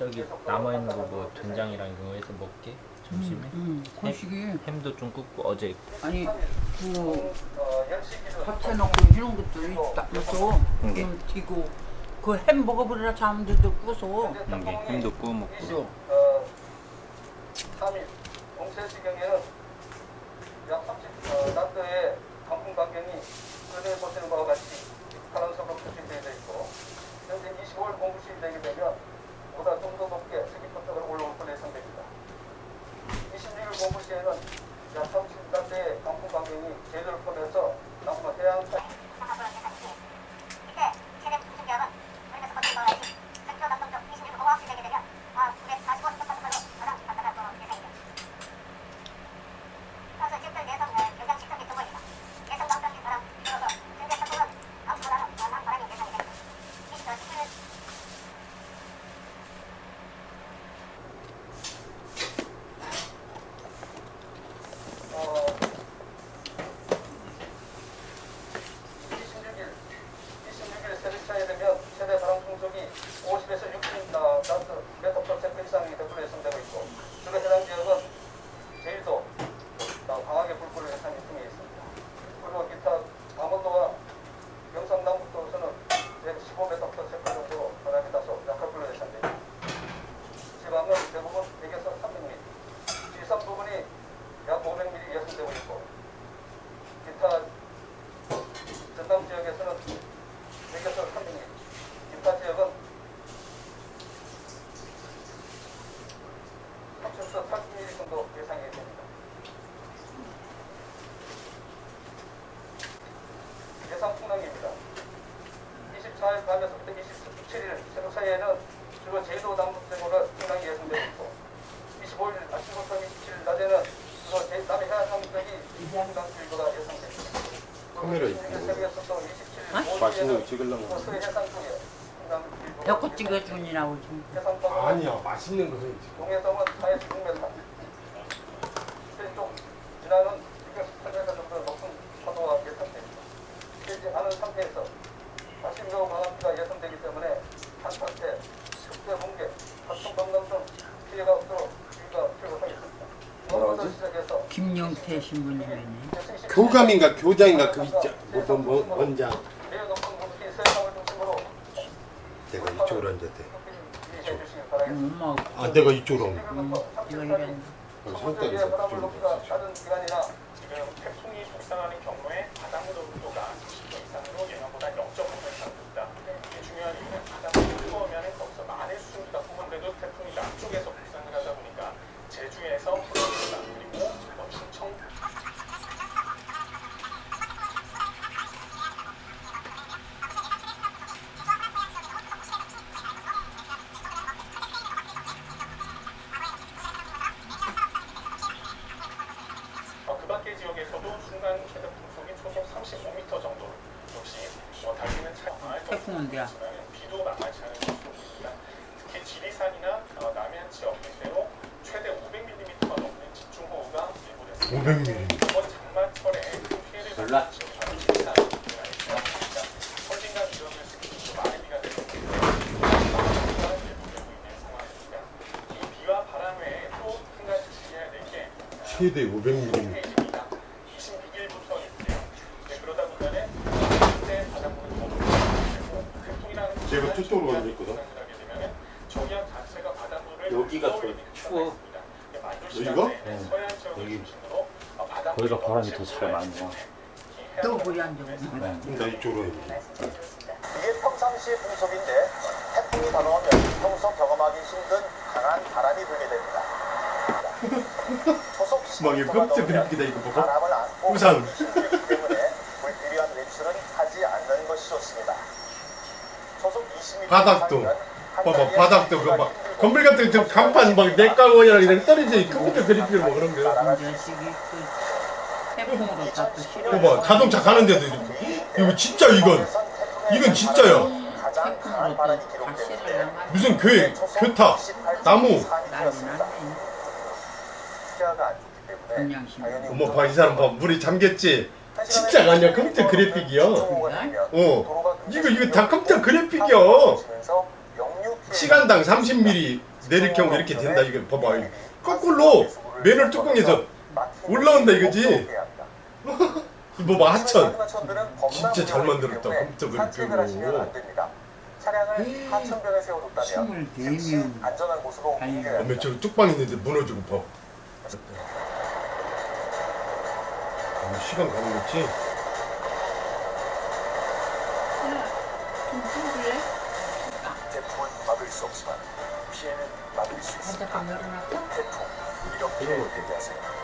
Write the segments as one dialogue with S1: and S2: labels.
S1: 저기 남아 있는 거 뭐 된장이랑 이거 해서 먹게? 점심에?
S2: 음, 거시기
S1: 햄도 좀 굽고 어제
S2: 아니 그 잡채 넣고 이런 것들 있다 있어.
S1: 음, 예.
S2: 음, 튀고 그 햄버거 버리라 잠들도 구워서.
S1: 이게. 햄도 구워 먹고
S3: 27일
S2: 어?
S4: 맛있는 거 찍으려면
S2: 벽고 찍어주니라고 지금.
S4: 아니야 맛있는 거 해야지
S3: 동해섬은 4에서 6m 세쪽 지나는 608m 정도 높은 파도가 예상됩니다. 되지 않은 상태에서 아침과 강한비가 예상되기 때문에 한파태, 습대 붕괴, 파충 범람 등 피해가 없도록 주의가 필요하겠습니다.
S4: 뭐라고 하지?
S3: 시작해서
S2: 김영태 신부님이네.
S4: 교감인가 교장인가 그 있자 뭐뭐 뭐, 원장
S3: 매우 높은 분기 세상을 중심으로
S4: 내가 이쪽으로 앉았대
S3: 주의해 주시기 바라겠습니다.
S2: 엄마
S4: 아 내가 이쪽으로 앉아
S2: 음, 이거 이랬네.
S4: 성격에서
S3: 바람을
S4: 좀
S3: 높이가 다른 기간이나
S5: 지금 태풍이 북상하는 경우에 바닷물 온도가 90도 이상으로 예상보다 0.5m 높다. 이게 중요한 이유는 바닷물이 뜨거우면 거기서 많은 수증기가 포함돼도 태풍이 남쪽에서 북상을 하다 보니까 제주에서 풀어진다. 그리고 뭐 충청 어, 그 밖의 지역에서도 순간 최대 풍속이 초속 35m 정도 역시 어, 달리는 차량을
S2: 태풍은 돼야.
S5: 비도 만만치 않은 수준입니다. 특히 지리산이나 어, 남해안 지역 일대로 최대 500mm가 넘는 집중호우가 예보됐습니다.
S4: 500mm
S5: 이번 장마철에 큰 피해를
S1: 몰라.
S5: 받은 지역이 바로 지리산 지역입니다. 선진강 지역을 특히 많은 비가 내리고 예보되고 있는 상황입니다. 이 비와 바람 외에 또 한 가지 주의해야 될게
S4: 최대 500mm
S5: 페이지입니다. 26일부터 있고요. 네, 그러다 보면은 그때 바닷물은 더 되
S4: 제가 저쪽으로 가고 있거든.
S5: 하게 되면은 저기양 자체가 바닷물을
S1: 여기가 더 추워.
S5: 네,
S4: 여기가?
S5: 시간대에
S1: 네. 여기.
S5: 바닷물이
S1: 거기가 바람이 더 잘 많이 와.
S2: 또
S5: 때문에
S2: 거기 앉아.
S4: 그럼 나 이쪽으로
S3: 이게 평상시 풍속인데 태풍이 다가오면 평소 경험하기 힘든 강한 바람이 불게 됩니다. 초속
S4: 막 이거
S3: 10m
S4: 깜짝 이거 봐봐
S3: 바람을 안고
S4: 우산.
S3: 때문에 불필요한 외출은 하지 않는 것이 좋습니다. 초속 20m
S4: 바닥도. 봐봐 바닥도
S3: 힘들고
S4: 건물 같은 저 간판 막 내까고이랑 이렇게 떨어져 있고 컴퓨터 그립필 뭐 그런 거
S2: 자식이 그 태풍으로 다또 싫어.
S4: 봐봐 자동차 가는데도 이렇게 이거 진짜 이건 이건 진짜야
S2: 태풍으로 또. 다시를 나가.
S4: 무슨 교 교탑 나무.
S3: 당연히
S4: 어머 봐 이 사람 봐 물이 잠겼지 진짜가 아니야 컴퓨터 그래픽이야 어 이거 이거 다 컴퓨터 그래픽이야 시간당 30mm 내릴 경우 이렇게 된다 이거 봐봐 이거. 거꾸로 맨홀 뚜껑에서 올라온다 이거지 이거 봐 하천 진짜 잘 만들었다 컴퓨터 그리고
S6: 차량을 하천변에 세워뒀다면 즉시
S2: 네 명.
S6: 안전한 곳으로
S2: 아니,
S6: 옮겨야
S4: 어메 저 뚝방 있는데 무너지고 봐 아, 시간 가는 거지?
S6: 태풍은 막을 수 없지만 피해는 막을 수 있습니다.
S2: 살짝 좀 열어놨어?
S6: 태풍 이렇게 대비하세요.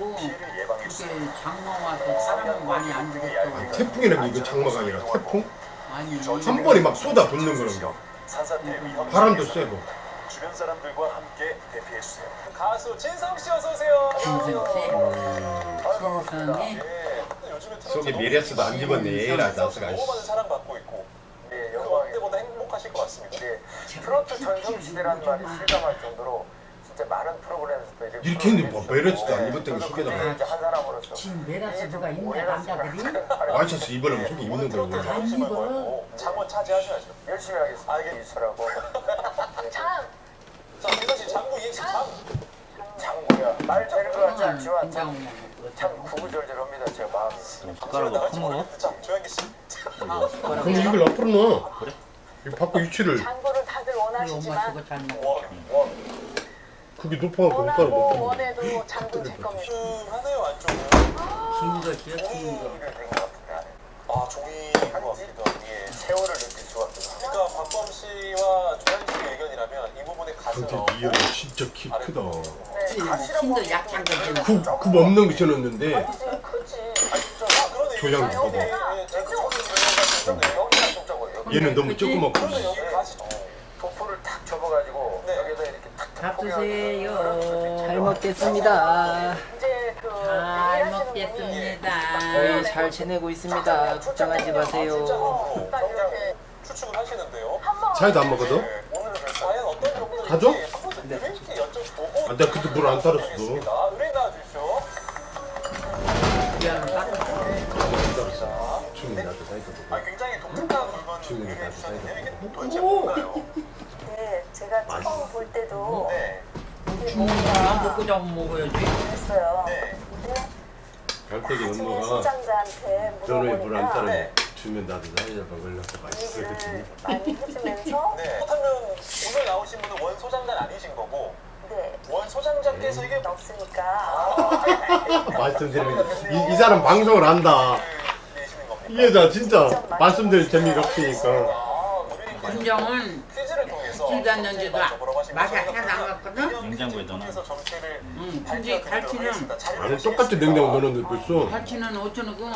S6: 이게 주세요.
S2: 장마 와서 사람 많이 안 되겠어.
S4: 태풍이라는 게 이거 장마가 아니라 태풍?
S2: 아니,
S4: 한 번에 막 쏟아 붓는 거는 거
S6: 산사태 위험
S4: 바람도 세고
S6: 주변 사람들과 함께 대피해 주세요.
S3: 가수 진성 씨 어서 오세요.
S2: 진성 씨? 세상에.
S6: 예.
S3: 요즘에 트로트
S4: 속에 메리아스도 안 집었네
S3: 너무 많은 사랑받고 있고
S6: 네,
S3: 그
S6: 영광입니다.
S3: 때보다 행복하실 것 같습니다.
S6: 네, 트로트 전성시대라는 말이 실감할 정도로 진짜 많은 프로그램에서도 이제
S4: 이렇게 했는데 뭐 메리아스도 안 입었던 게
S6: 저도
S4: 속에다가.
S6: 그때 이제 한 사람으로서
S2: 지금 메라스 누가 있네, 남자들이?
S4: 와이셔츠 입으려면 속에 입는 원래
S3: 자존심을
S2: 입어.
S3: 장원 차지하셔야죠.
S6: 열심히 하겠습니다. 알겠습니다라고.
S7: 참
S3: 자, 민서 씨 장구 이행시 장.
S6: 장구야. 말 되는 것 같지 않지만 참, 참 구구절절합니다. 제 마음이.
S8: 숟가락으로 큰 거?
S3: 자, 조현기 씨.
S4: 그럼 이걸 앞으로 넣어
S8: 그래?
S4: 이거 바꿔 위치를
S7: 장구를 다들 원하시지만.
S3: 원, 원.
S4: 그게 높아갖고 손가락
S7: 원하고
S4: 못
S7: 원해도 장구 제 겁니다.
S3: shum하네요 안쪽은.
S6: 된것 같은데.
S3: 아 종이인 것 같기도 하고.
S6: 예, 세월을 느낄 수 같기도 하고.
S3: 그러니까 박범 씨와 조현기 씨의 의견이라면 이 부분에 가슴
S4: 근데 이 형이 진짜 키 크다
S2: 힘도 약한 거지.
S4: 굽, 굽 없는 거 신었는데
S6: 크지.
S3: 아 그러네.
S4: 조양
S3: 여기,
S4: 봐봐.
S3: 예, 예, 제가 처음 들은 거
S6: 여기가 좀 적어요. 여기.
S4: 얘는 너무 조그맣고
S3: 그러면 여기 가시
S6: 도포를 탁 접어가지고
S3: 네.
S6: 여기다
S2: 드세요.
S9: 잘 먹겠습니다.
S2: 잘 먹겠습니다.
S9: 네, 잘 지내고 있습니다. 걱정하지 마세요.
S3: 추측을 하시는데요.
S4: 차이도 안 먹어도?
S3: 네, 좀 의뢰인께 여쭤보고
S4: 아, 내가 그때 물 안 따랐어. 춤이 나도 사이드 보고
S3: 아, 굉장히 독특한 물건을
S4: 다
S3: 주셨는데 이게
S4: 사이드
S3: 도대체 뭔가요?
S7: 네, 제가 처음 볼 때도
S3: 네,
S7: 이게
S2: 주먹이
S7: 뭔가
S2: 먹고 잡으면 먹어야지.
S7: 그랬어요.
S3: 네.
S7: 근데 나중에
S4: 너는 물안
S7: 물어보니까
S4: 따르면
S3: 네.
S4: 주면 나도 사이다 먹으려고 맛있어 그치
S7: 얘기를 많이 해주면서
S3: 네. 그렇다면 오늘 나오신 분은 원 소장관 아니신 거고
S7: 네,
S3: 원 소장장께서 이게
S7: 없으니까
S4: 말씀드리면 이, 이 사람 방송을 안다
S3: 내시는 겁니까?
S4: 이게 다 진짜 말씀드릴 재미가 없으니까
S3: 아, 먼저 물어보신
S2: 맛이. 하나도 안 갔거든?
S8: 냉장고에 넣어놔.
S2: 응, 근데 갈치는
S4: 아니. 똑같이 냉장고 넣었는데 벌써
S2: 갈치는 어쩌고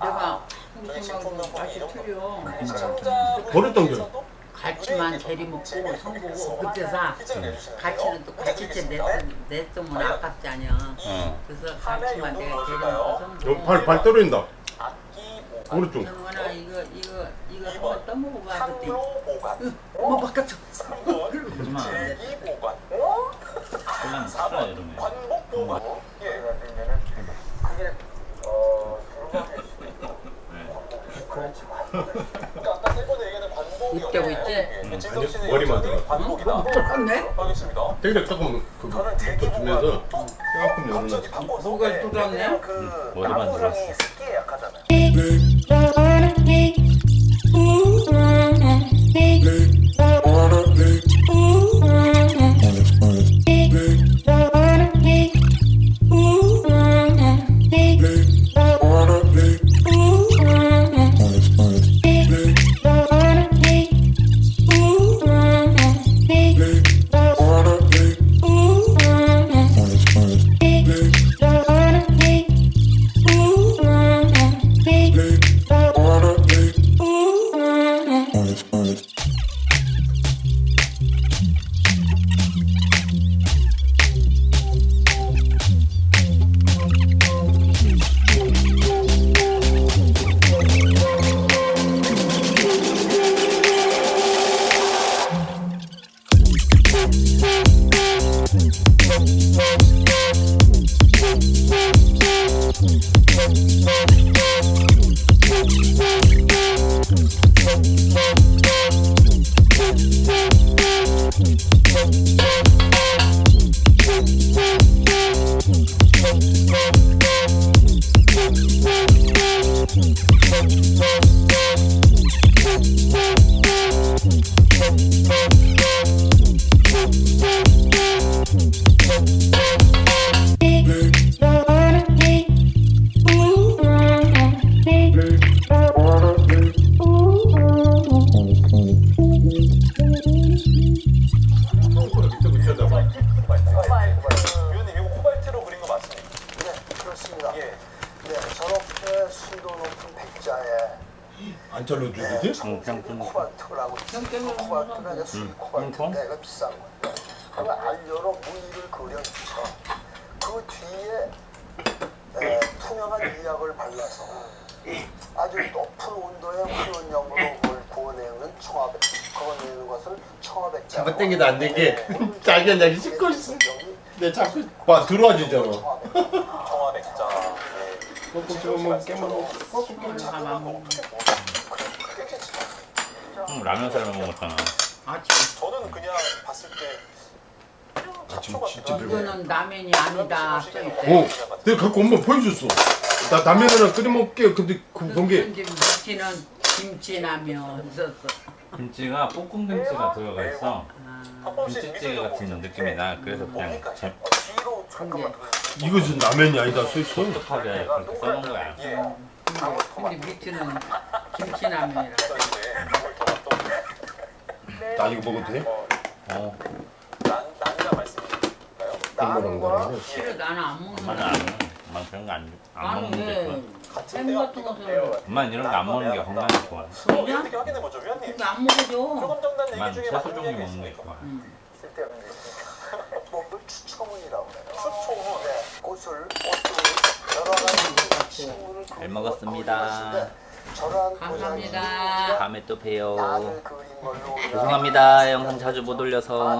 S2: 내가
S3: 저희
S2: 한국 생각하고 맛이 틀려.
S3: 시청자분들께서도
S4: 버렸던 게.
S2: 갈치만 대리 먹고 성보고 그때 사. 갈치는 또 갈치째 냈, 냈으면 아깝지 않냐.
S8: 어.
S2: 그래서 갈치만 내가 대리 먹고 성보고.
S4: 여기 발, 발 떨어진다 오른쪽
S2: 정원아 이거 이거 이거. 한번 떠먹어봐 그때.
S3: 보관
S2: 어머 바깥쪽.
S3: 3번
S8: 거짓말.
S3: 제기 보관
S8: 콜라는 사라
S3: 4번
S8: 이러네.
S3: 관복 보관 예.
S6: 그게 어 불만일 수도 있고
S3: 아까 세 번에 얘기하는 관복이
S2: 입대고 있지?
S3: 예, 진성 씨는
S4: 아니, 머리만
S3: 여전히
S4: 들어갔어.
S3: 관복이다
S2: 똑같네?
S3: 알겠습니다
S4: 되게 그
S6: 저는 대기
S4: 또 주면서 조금
S3: 갑자기
S4: 열어놨어
S3: 바꿔서
S2: 뭐가
S3: 네.
S2: 똑같네?
S6: 그
S8: 머리만
S6: 나무상이
S8: 들어갔어.
S6: 약하잖아
S2: 청색은
S6: 코발트는 이제 수입 코발트인데 이거 비싼 거예요. 그러면 알료로 무늬를 그려주죠. 그 뒤에 에, 투명한 일약을 발라서 아주 높은 온도의 훈연염으로 뭘 구워내는 청화백. 구워내는 것을 청화백자.
S4: 잡아 당기도 안 되게 자기가 그냥 씻고 있어. 내 자꾸 봐 들어와지잖아.
S3: 청와백자.
S4: 꼭꼭 씹으면 깨먹어.
S8: 응, 라면 삶아 먹었잖아.
S2: 아침
S3: 저는 그냥 봤을 때
S4: 아 지금 진짜 배고파.
S2: 이거는 라면이 아니다 써있대
S4: 어, 내가 갖고 엄마 보여줬어. 나 라면 하나 끓여 먹게. 근데 그
S2: 근데 밑에는 김치라면 있었어
S8: 김치가 볶음 김치가 들어가 있어.
S2: 아,
S8: 김치찌개 같은 느낌이 나. 그래서 그냥 재,
S6: 뒤로 잠깐만.
S4: 이것은 라면이 아니다 써 있어.
S8: 독특하게 그렇게 써놓은 거야.
S3: 예.
S2: 근데, 근데 밑에는 김치라면이라
S4: 나 이거 먹어도 돼?
S8: 어,
S3: 난
S2: 나는 안
S8: 엄마는
S2: 거야
S8: 안 먹어. 엄마 그런 거안 안
S2: 나는
S8: 먹는 게 좋아.
S2: 왜햄 같은 것은
S8: 엄마는 이런 거 안 먹는 게 건강에 좋아.
S3: 어, 이거 어떻게 확인해 보죠, 위원님?
S2: 그거 안 먹어줘
S3: 표검정단 얘기 중에
S8: 채소
S3: 맞는
S8: 종류
S3: 얘기
S8: 먹는 게
S3: 있습니까?
S8: 좋아.
S2: 음.
S6: 쓸데없는 얘기. 그래요.
S3: 추초문.
S6: 네, 꽃을 꽃을 여러 가지 식물을
S7: 잘 먹었습니다.
S2: 감사합니다.
S7: 다음에 또 봬요. 죄송합니다. 영상 자주 못 올려서.